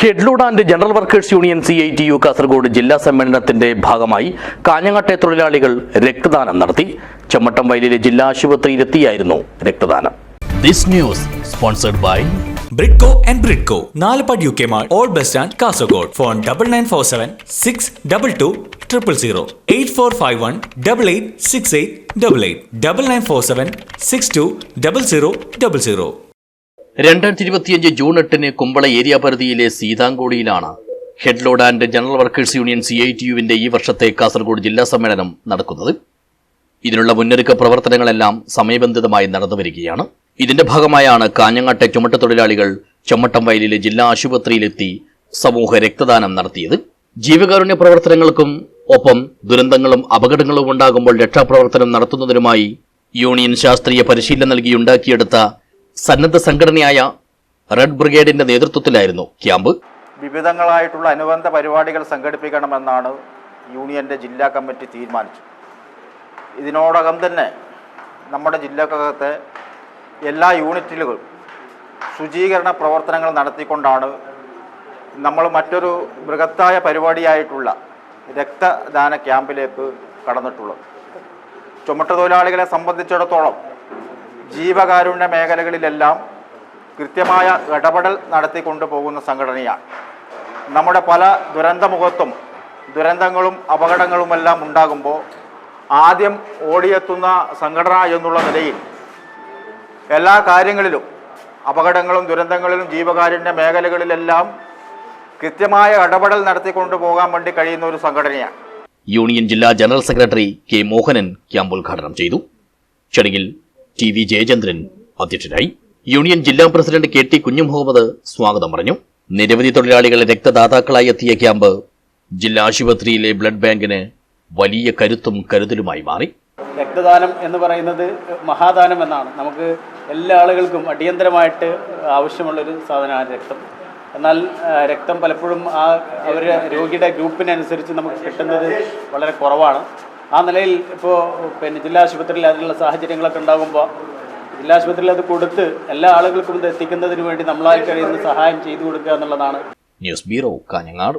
Headload and general workers union C I T U Kasaragod ജില്ലാ സമ്മേളനത്തിന്റെ ഭാഗമായി കാഞ്ഞങ്ങാട്ടെ തൊഴിലാളികൾ രക്തദാനം നടത്തി. ചമ്മട്ടം വയലിലെ ജില്ലാ ആശുപത്രിയിലെത്തിയായിരുന്നു രക്തദാനം. This news sponsored by Bridco and Bridco Nalupad U K mall all bus stand Kasaragod phone double nine four seven six double two triple zero eight four five one double eight six eight double eight double nine four seven six two double zero double zero രണ്ടായിരത്തി ഇരുപത്തിയഞ്ച് June എട്ടിന് Kumbla area പരിധിയിലെ സീതാങ്കോടിയിലാണ് headload and general workers union C I T യുവിന്റെ ഈ വർഷത്തെ കാസർഗോഡ് ജില്ലാ സമ്മേളനം നടക്കുന്നത്. ഇതിനുള്ള മുന്നൊരുക്ക പ്രവർത്തനങ്ങളെല്ലാം സമയബന്ധിതമായി നടന്നു വരികയാണ് ഇതിന്റെ ഭാഗമായാണ് കാഞ്ഞങ്ങാട്ടെ ചുമട്ട തൊഴിലാളികൾ ചുമട്ടം വയലിലെ ജില്ലാ ആശുപത്രിയിലെത്തി സമൂഹ രക്തദാനം നടത്തിയത്. ജീവകാരുണ്യ പ്രവർത്തനങ്ങൾക്കും ഒപ്പം ദുരന്തങ്ങളും അപകടങ്ങളും ഉണ്ടാകുമ്പോൾ രക്ഷാപ്രവർത്തനം നടത്തുന്നതിനുമായി യൂണിയൻ ശാസ്ത്രീയ പരിശീലനം നൽകി ഉണ്ടാക്കിയെടുത്ത സന്നദ്ധ സംഘടനയായ റെഡ് ബ്രിഗേഡിന്റെ നേതൃത്വത്തിലായിരുന്നു ക്യാമ്പ്. വിവിധങ്ങളായിട്ടുള്ള അനുബന്ധ പരിപാടികൾ സംഘടിപ്പിക്കണമെന്നാണ് യൂണിയന്റെ ജില്ലാ കമ്മിറ്റി തീരുമാനിച്ചത്. ഇതിനോടകം തന്നെ നമ്മുടെ ജില്ലക്കകത്തെ എല്ലാ യൂണിറ്റുകളും ശുചീകരണ പ്രവർത്തനങ്ങൾ നടത്തിക്കൊണ്ടാണ് നമ്മൾ മറ്റൊരു ബൃഹത്തായ പരിപാടിയായിട്ടുള്ള രക്തദാന ക്യാമ്പിലേക്ക് കടന്നിട്ടുള്ളത്. ചുമട്ടുതൊഴിലാളികളെ സംബന്ധിച്ചിടത്തോളം ജീവകാരുണ്യ മേഖലകളിലെല്ലാം കൃത്യമായ ഇടപെടൽ നടത്തിക്കൊണ്ടു പോകുന്ന സംഘടനയാണ്. നമ്മുടെ പല ദുരന്തമുഖത്തും ദുരന്തങ്ങളും അപകടങ്ങളുമെല്ലാം ഉണ്ടാകുമ്പോൾ ആദ്യം ഓടിയെത്തുന്ന സംഘടന എന്നുള്ള നിലയിൽ എല്ലാ കാര്യങ്ങളിലും അപകടങ്ങളും ദുരന്തങ്ങളിലും ജീവകാരുണ്യ മേഖലകളിലെല്ലാം കൃത്യമായ ഇടപെടൽ നടത്തിക്കൊണ്ടു പോകാൻ വേണ്ടി കഴിയുന്ന ഒരു സംഘടനയാണ്. യൂണിയൻ ജില്ലാ general secretary K Mohanan camp ഉദ്ഘാടനം ചെയ്തു. ചടങ്ങിൽ ടി വി ജയചന്ദ്രൻ അധ്യക്ഷനായി. യൂണിയൻ ജില്ലാ പ്രസിഡന്റ് കെ ടി കുഞ്ഞുമുഹമ്മദ് സ്വാഗതം പറഞ്ഞു. നിരവധി തൊഴിലാളികൾ രക്തദാതാക്കളായി എത്തിയ ക്യാമ്പ് ജില്ലാ ആശുപത്രിയിലെ ബ്ലഡ് ബാങ്കിന് വലിയ കരുത്തും കരുതലുമായി മാറി. രക്തദാനം എന്ന് പറയുന്നത് മഹാദാനം എന്നാണ്. നമുക്ക് എല്ലാ ആളുകൾക്കും അടിയന്തരമായിട്ട് ആവശ്യമുള്ളൊരു സാധനമാണ് രക്തം. എന്നാൽ രക്തം പലപ്പോഴും ആ അവരുടെ രോഗിയുടെ ഗ്രൂപ്പിനനുസരിച്ച് നമുക്ക് കിട്ടുന്നത് വളരെ കുറവാണ്. ആ നിലയിൽ ഇപ്പോൾ പിന്നെ ജില്ലാ ആശുപത്രിയിൽ അതിനുള്ള സാഹചര്യങ്ങളൊക്കെ ഉണ്ടാകുമ്പോൾ ജില്ലാ ആശുപത്രിയിൽ അത് കൊടുത്ത് എല്ലാ ആളുകൾക്കും ഇത് എത്തിക്കുന്നതിന് വേണ്ടി നമ്മളായി കഴിയുന്ന സഹായം ചെയ്തു കൊടുക്കുക എന്നുള്ളതാണ്. News bureau Kanhangad.